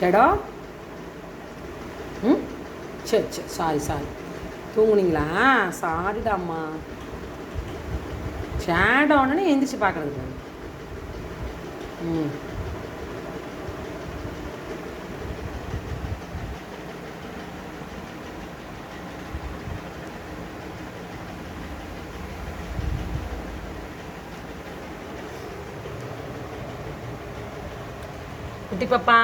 Shadow ம்? சரி சரி சாரி சாரி தூங்குனீங்களா? சாரிடாம்மா. ஷேடோன்னு எந்திரிச்சு பார்க்குறதுக்கு ம். குட்டி பாப்பா.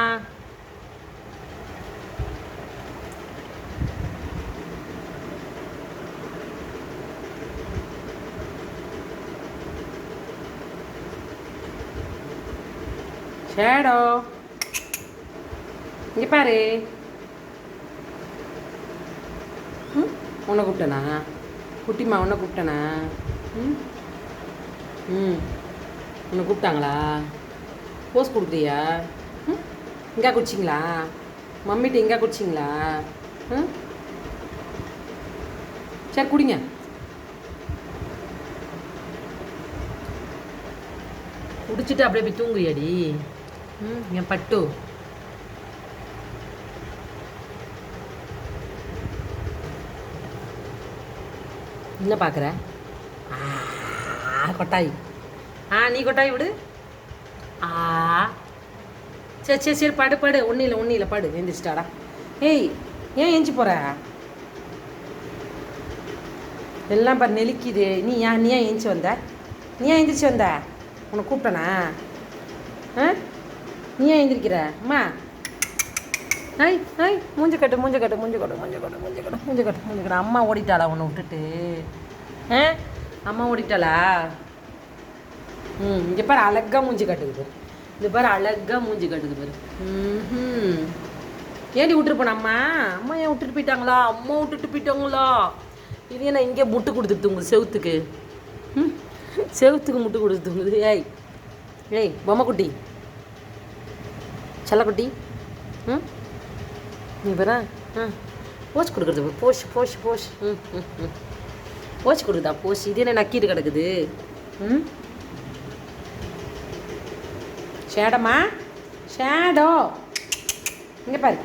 ஷேடோ இங்கே பாரு ம் உன்னை கூப்பிட்டனா குட்டிம்மா உன்னை கூப்பிட்டனா ம் ம் உன்னை கூப்பிட்டாங்களா போஸ் கொடுக்குறியா ம் இங்கே குடிச்சிங்களா மம்மிட்டு இங்கே குடிச்சிங்களா ம் சரி குடிங்க குடிச்சிட்டு அப்படியே போய் தூங்குறியாடி என் பட்டு. என்ன பார்க்குற? ஆ கொட்டாய். ஆ நீ கொட்டாய் விடு. ஆ. சரி சரி சரி படு படு. ஒன்றும் இல்லை ஒன்றும் இல்லை படு. எந்திரிச்சிட்டாடா. ஏய் ஏன் எஞ்சி போகிற எல்லாம் பாரு நெலிக்குது நீ ஏன் நீ ஏன் எந்திச்சு வந்த? நீ ஏன் எந்திரிச்சு வந்த? உன்னை கூப்பிட்டனா? ஆ? நீ ஏன் எழுந்திருக்கிற அம்மா. ஐய் ஐய் மூஞ்ச கட்டு மூஞ்ச கட்டு மூஞ்ச கட்டு மூஞ்ச கட்டு மூஞ்ச கட்டு மூஞ்ச கட்டு மூஞ்ச கட்டு. அம்மா ஓடிட்டாளா உன்னை விட்டுட்டு? ஆ அம்மா ஓடிட்டாளா? ம் இங்கே பாரு அழகாக மூஞ்சி கட்டுக்குது இது பாரு அழகாக மூஞ்சி கட்டுது பாரு. ம் ஏன்டி விட்டுட்டு போன அம்மா? அம்மா ஏன் விட்டுட்டு போயிட்டாங்களா? அம்மா விட்டுட்டு போயிட்டாங்களா? இது என்ன இங்கே முட்டு கொடுத்துட்டு உங்களுக்கு செவுத்துக்கு? ம் செவுத்துக்கு முட்டு கொடுத்துட்டு ஏய் ஏய் பொம்மை குட்டி. செல்லக்குட்டி. ம்? நீ பாரா ஆ. போச்சு கொடுக்குறது போஷ் போஷ் போஷ் ம் ம் ம். போச்சு கொடுக்குதா போஷ் இது என்ன நக்கீடு கிடக்குது? ம்? ஷேடம்மா ஷேடோ இங்கே பாரு.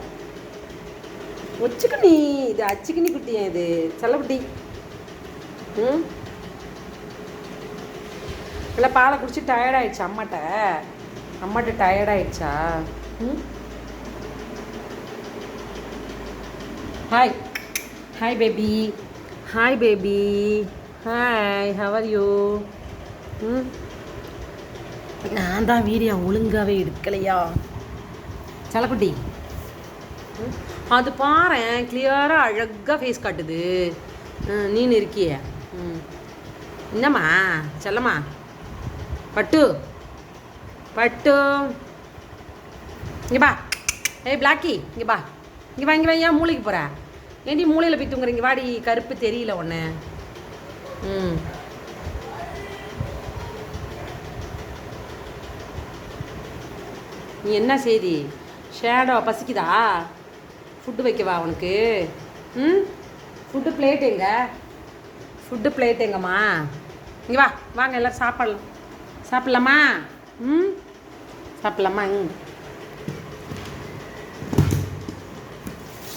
ஒச்சுக்குனி இது அச்சுக்கணி குட்டியா இது? செல்லக்குட்டி. ம்? இல்லை பாலை குடிச்சு டயர்டாயிடுச்சு அம்மாட்ட. அம்மாட்ட டயர்டாயிடுச்சா hi hi baby hi baby hi how are you ம் நான் தான் வீடியோ ஒழுங்காகவே எடுக்கலையா? செல்லக்குட்டி ம், அது பாரேன் கிளியராக அழகாக ஃபேஸ் காட்டுது. நீனு இருக்கிய ம். என்னம்மா? செல்லம்மா. பட்டு. பட்டு. இங்கே பா. ஏய் பிளாக்கி இங்கே பா. இங்கே வா இங்கே வா ஏன் மூளைக்கு போகிற ஏண்டி மூளையில் போய் தூங்குறீங்க வாடி கருப்பு தெரியல ஒன்று ம். நீ என்ன செய்தி? ஷேடோ பசிக்குதா? ஃபுட்டு வைக்கவா உனக்கு. ம்? ஃபுட்டு பிளேட் எங்க? ஃபுட்டு பிளேட் எங்கம்மா? இங்கே வா வாங்க எல்லோரும் சாப்பிடலாம். சாப்பிட்லாமா? ம்? சாப்பிட்லாமா? ம்.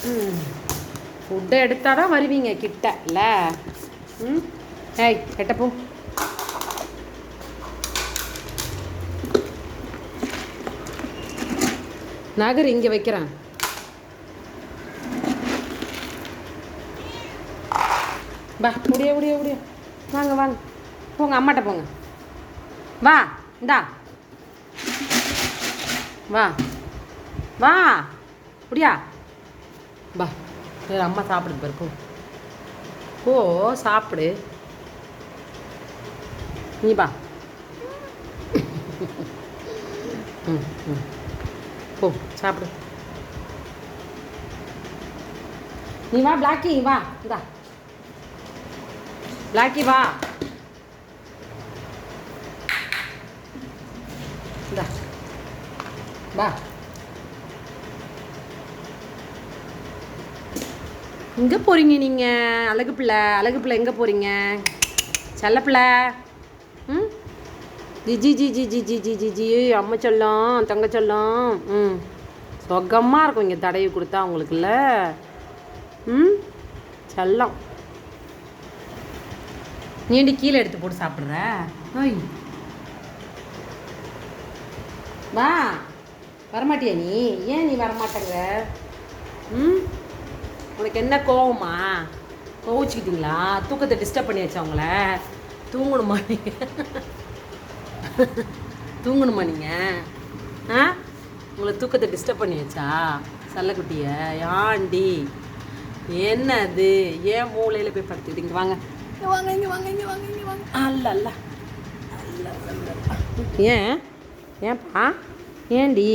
ம். ஃபுட்டை எடுத்தால் தான் வருவீங்க கிட்ட இல்லை? ம். ஏய் கெட்டப்போ நகர் இங்கே வைக்கிறேன். வா முடிய முடிய முடிய. வாங்க வாங்க. போங்க அம்மாட்ட போங்க. வா இந்தா. வா. வா முடியா? வா. வேறு அம்மா சாப்பிடுது பாரு போ. போ சாப்பிடு. நீ வா. ம் ம். போ சாப்பிடு. நீ வா பிளாக்கி வா. இந்தா. பிளாக்கி வா. இந்தா. வா. எங்கே போகிறீங்க நீங்கள் அழகு பிள்ளை அழகு பிள்ளை எங்கே போகிறீங்க செல்ல பிள்ளை. ம்? ஜி ஜி ஜி ஜி ஜி ஜி ஜி ஜி அம்மா சொல்லும் தங்க சொல்லும். ம். சொகமாக இருக்கும் இங்கே தடவி கொடுத்தா அவங்களுக்குல்ல ம்? செல்லம். நீண்டி கீழே எடுத்து போட்டு சாப்பிட்ற? ஓய் வா. வரமாட்டியா நீ? ஏன் நீ வரமாட்டேங்க ம்? உனக்கு என்ன கோவமா? கோவிச்சுக்கிட்டீங்களா? தூக்கத்தை டிஸ்டர்ப் பண்ணியாச்சா உங்கள? தூங்கணுமா நீங்கள் தூங்கணுமா நீங்கள் ஆ? உங்களை தூக்கத்தை டிஸ்டர்ப் பண்ணியாச்சா? சல்லக்குட்டிய? ஆண்டி என்ன அது ஏன் மூளையில் போய் படுத்துக்கிட்டு இங்கே வாங்க. இங்கே வாங்க இங்கே வாங்க இங்கே வாங்க இங்கே வாங்க. அல்ல அல்ல அல்ல, அல்ல, அல்ல. ஏன்? ஏன்ப்பா ஏண்டி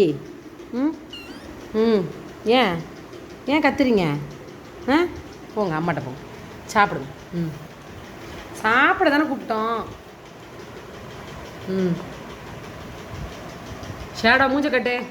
ம்? ம். ஏன்? ஏன் கத்துறீங்க? ஆ? போங்க அம்மாட்ட போங்க. சாப்பிடுங்க. ம். சாப்பிட தானே கூப்பிட்டோம். ம். ஷேடா மூஞ்ச கட்டு.